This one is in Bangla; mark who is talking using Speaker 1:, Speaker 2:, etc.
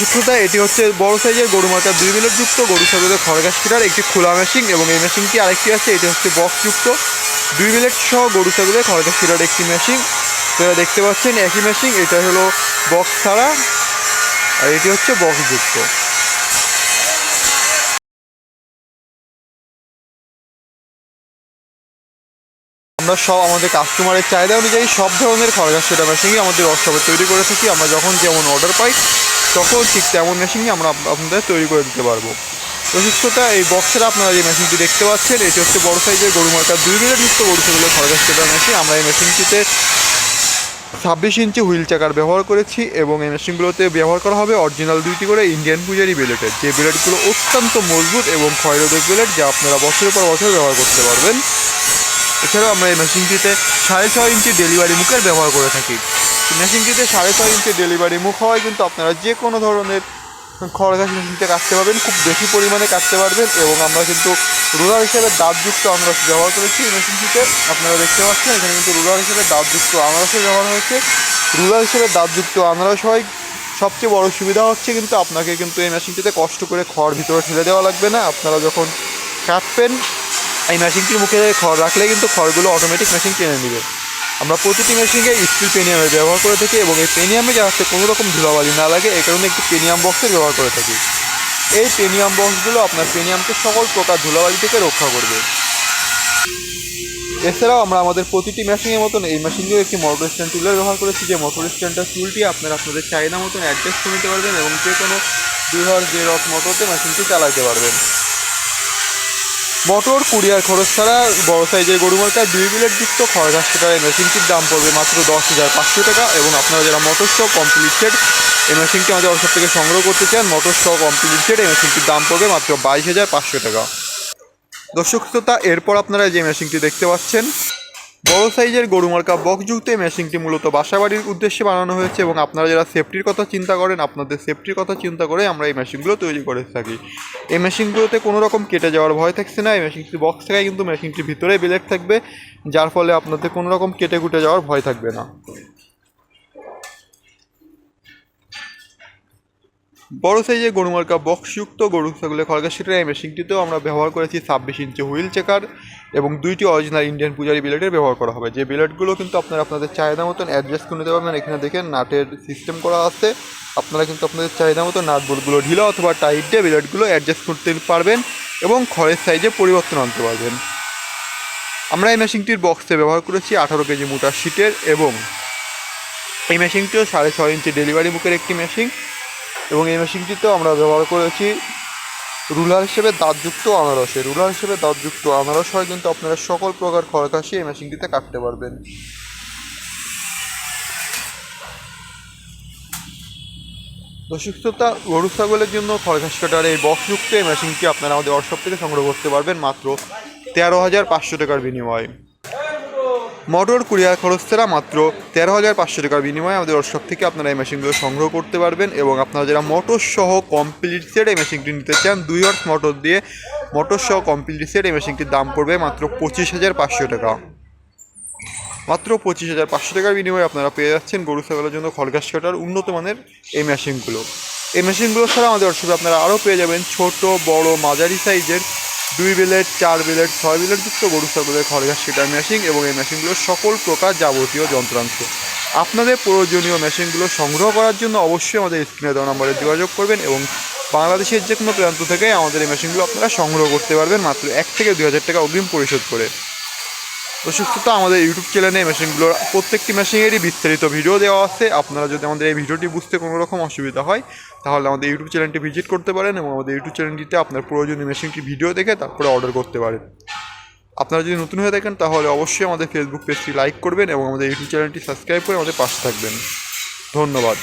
Speaker 1: সুস্থতা এটি হচ্ছে বড় সাইজের গরু মাথা দুই বিলেট যুক্ত গরু ছাগলের খড়গাছ কাটার একটি খোলা মেশিন এবং এই মেশিনটি আরেকটি আছে, এটি হচ্ছে বক্স যুক্ত। দুই বিলেট সহ গরু ছাগলের খড়গাছ কাটার একটি মেশিন। আপনারা দেখতে পাচ্ছেন একই মেশিন, এটা হলো বক্স ছাড়া, আর এটি হচ্ছে বক্স যুক্ত। আমরা সব আমাদের কাস্টমারের চাহিদা অনুযায়ী সব ধরনের খড়গাছ সেটা মেশিনই আমাদের ওয়ার্কশপে তৈরি করে থাকি। আমরা যখন যেমন অর্ডার পাই তখন ঠিক তেমন মেশিনই আমরা আপনাদের তৈরি করে দিতে পারব। প্রশিষ্টতা এই বক্সের আপনারা যে মেশিনটি দেখতে পাচ্ছেন, এটি হচ্ছে বড় সাইজের গরু মার্কার দুই বিলের যুক্ত গরু সেগুলো খড়গাছ সেটা মেশিন আমরা এই মেশিনটিতে ছাব্বিশ ইঞ্চি হুইল চাকার ব্যবহার করেছি এবং এই মেশিনগুলোতে ব্যবহার করা হবে অরিজিনাল দুইটি করে ইন্ডিয়ান পূজারি বিলেটের যে বিলেটগুলো অত্যন্ত মজবুত এবং ক্ষয়রোধক বিলেট যা আপনারা বছরের পর বছর ব্যবহার করতে পারবেন। এছাড়াও আমরা এই মেশিনটিতে সাড়ে ছয় ইঞ্চি ডেলিভারি মুখের ব্যবহার করে থাকি। মেশিনটিতে সাড়ে ছয় ইঞ্চি ডেলিভারি মুখ হওয়ায় কিন্তু আপনারা যে কোনো ধরনের খড়গাছ মেশিনতে কাটতে পারবেন, খুব বেশি পরিমাণে কাটতে পারবেন এবং আমরা কিন্তু রোলার হিসেবে দাঁতযুক্ত আনারস ব্যবহার করেছি এই মেশিনটিতে। আপনারা দেখতে পাচ্ছেন, এখানে কিন্তু রোলার হিসেবে দাঁতযুক্ত আনারসের ব্যবহার হয়েছে। রুলার হিসেবে দাঁতযুক্ত আনারস হয়, সবচেয়ে বড় সুবিধা হচ্ছে কিন্তু আপনাকে কিন্তু এই মেশিনটিতে কষ্ট করে খড় ভিতরে ঠেলে দেওয়া লাগবে না। আপনারা যখন কাটবেন, এই মেশিনটির মুখে খড় রাখলে কিন্তু খড়গুলো অটোমেটিক মেশিন টেনে নেবে। আমরা প্রতিটি মেশিনকে স্টিল পেনিয়ামের ব্যবহার করে থাকি এবং এই পেনিয়ামে যাতে কোনো রকম ধুলাবালি না লাগে এই কারণে একটি পেনিয়াম বক্সের ব্যবহার করে থাকি। এই পেনিয়াম বক্সগুলো আপনার পেনিয়ামকে সকল প্রকার ধুলাবালি থেকে রক্ষা করবে। এছাড়াও আমরা আমাদের প্রতিটি মেশিনের মতন এই মেশিনটিও একটি মোটর স্ট্যান্ড টুলের ব্যবহার করেছি। যে মোটর স্ট্যান্ডার টুলটি আপনারা আপনাদের চাহিদা মতন অ্যাডজাস্ট করে নিতে পারবেন এবং যে কোনো দুই হাজার যে রক মোটরতে মেশিনটি চালাতে পারবেন। মোটর, কুরিয়ার খরচ ছাড়া বড় সাইজের গরু মার্কার দুই বিলেট যুক্ত খরচ আসতে এই মেশিনটির দাম পড়বে মাত্র দশ হাজার পাঁচশো টাকা এবং আপনারা যারা মোটর সহ কমপ্লিট এই মেশিনটি আমাদের ওয়ার্কশপ থেকে সংগ্রহ করতে চান, মোটর সহ কমপ্লিট এই মেশিনটির দাম পড়বে মাত্র বাইশ হাজার পাঁচশো টাকা। দর্শক শ্রোতা, এরপর আপনারা যে মেশিনটি দেখতে পাচ্ছেন বড় সাইজের গরু মার্কা বক্সযুক্ত এই মেশিনটি মূলত বাসাবাড়ির উদ্দেশ্যে বানানো হয়েছে এবং আপনারা যারা সেফটির কথা চিন্তা করেন, আপনাদের সেফটির কথা চিন্তা করে আমরা এই মেশিনগুলো তৈরি করে থাকি। এই মেশিনগুলোতে কোনো রকম কেটে যাওয়ার ভয় থাকছে না, এই মেশিনটি বক্স থাকায় কিন্তু মেশিনটির ভিতরে বিলেট থাকবে, যার ফলে আপনাদের কোনো রকম কেটে কুটে যাওয়ার ভয় থাকবে না। বড় সাইজের গরু মার্কা বক্সযুক্ত গরু ছাগলের খড়গা সেটার এই মেশিনটিতেও আমরা ব্যবহার করেছি ছাব্বিশ ইঞ্চি হুইল চেকার এবং দুইটি অরিজিনাল ইন্ডিয়ান পূজারি বিলেটের ব্যবহার করা হবে। যে বিলেটগুলো কিন্তু আপনারা আপনাদের চাহিদা মতন অ্যাডজাস্ট করে নিতে পারবেন, এখানে দেখেন নাটের সিস্টেম করা আছে। আপনারা কিন্তু আপনাদের চাহিদা মতো নাট বোল্টগুলো ঢিলা অথবা টাইট দিয়ে বিলেটগুলো অ্যাডজাস্ট করতে পারবেন এবং খড়ের সাইজে পরিবর্তন আনতে পারবেন। আমরা এই মেশিনটির বক্সে ব্যবহার করেছি আঠারো কেজি মোটার শিটের এবং এই মেশিনটিও সাড়ে ছয় ইঞ্চি ডেলিভারি বুকের একটি মেশিন এবং এই মেশিনটিতেও আমরা ব্যবহার করেছি রুলার হিসেবে দাঁতযুক্ত আনারসে। রুলার হিসেবে দাঁতযুক্ত আনারস হয় কিন্তু আপনারা সকল প্রকার খড়কাশি এই মেশিনটিতে কাটতে পারবেন। দর্শকতা গরু, ছাগলের জন্য খড়ঘাস কাটার এই বক্সযুক্ত এই মেশিনটি আপনারা আমাদের ওয়ার্কশপ থেকে সংগ্রহ করতে পারবেন মাত্র তেরো হাজার পাঁচশো টাকার বিনিময়ে। মোটর কুরিয়ার খরচ ছাড়া মাত্র তেরো হাজার পাঁচশো টাকার বিনিময়ে আমাদের ওয়ার্কশপ থেকে আপনারা এই মেশিনগুলো সংগ্রহ করতে পারবেন এবং আপনারা যারা মোটর সহ কমপ্লিট সেট এই মেশিনটি নিতে চান, দুই হর্স মোটর দিয়ে মোটর সহ কমপ্লিট সেট এই মেশিনটির দাম পড়বে মাত্র পঁচিশ হাজার পাঁচশো টাকা। মাত্র পঁচিশ হাজার পাঁচশো টাকার বিনিময়ে আপনারা পেয়ে যাচ্ছেন গরু ছাগলের জন্য খড়গাছ কাটার উন্নত মানের এই মেশিনগুলো এই মেশিনগুলো ছাড়া আমাদের ওয়ার্কশপে আপনারা আরও পেয়ে যাবেন ছোট, বড়, মাঝারি সাইজের দুই বিলেট, চার বিলেট, ছয় বিলেটযুক্ত গরু ছাগলের খড়ঘাস সেটার মেশিন এবং এই মেশিনগুলোর সকল প্রকার যাবতীয় যন্ত্রাংশ। আপনাদের প্রয়োজনীয় মেশিনগুলো সংগ্রহ করার জন্য অবশ্যই আমাদের স্ক্রিনে দেওয়া নম্বরে যোগাযোগ করবেন এবং বাংলাদেশের যে কোনো প্রান্ত থেকে আমাদের এই মেশিনগুলো আপনারা সংগ্রহ করতে পারবেন মাত্র এক থেকে দুই হাজার টাকা অগ্রিম পরিশোধ করে। দর্শকতা আমাদের ইউটিউব চ্যানেলে মেশিনগুলোর প্রত্যেকটি মেশিনেরই বিস্তারিত ভিডিও দেওয়া আছে। আপনারা যদি আমাদের এই ভিডিওটি বুঝতে কোনো রকম অসুবিধা হয়, তাহলে আমাদের ইউটিউব চ্যানেলটি ভিজিট করতে পারেন এবং আমাদের ইউটিউব চ্যানেলটিতে আপনার প্রয়োজনীয় মেশিনটি ভিডিও দেখে তারপরে অর্ডার করতে পারেন। আপনারা যদি নতুন হয়ে থাকেন, তাহলে অবশ্যই আমাদের ফেসবুক পেজটি লাইক করবেন এবং আমাদের ইউটিউব চ্যানেলটি সাবস্ক্রাইব করে আমাদের পাশে থাকবেন। ধন্যবাদ।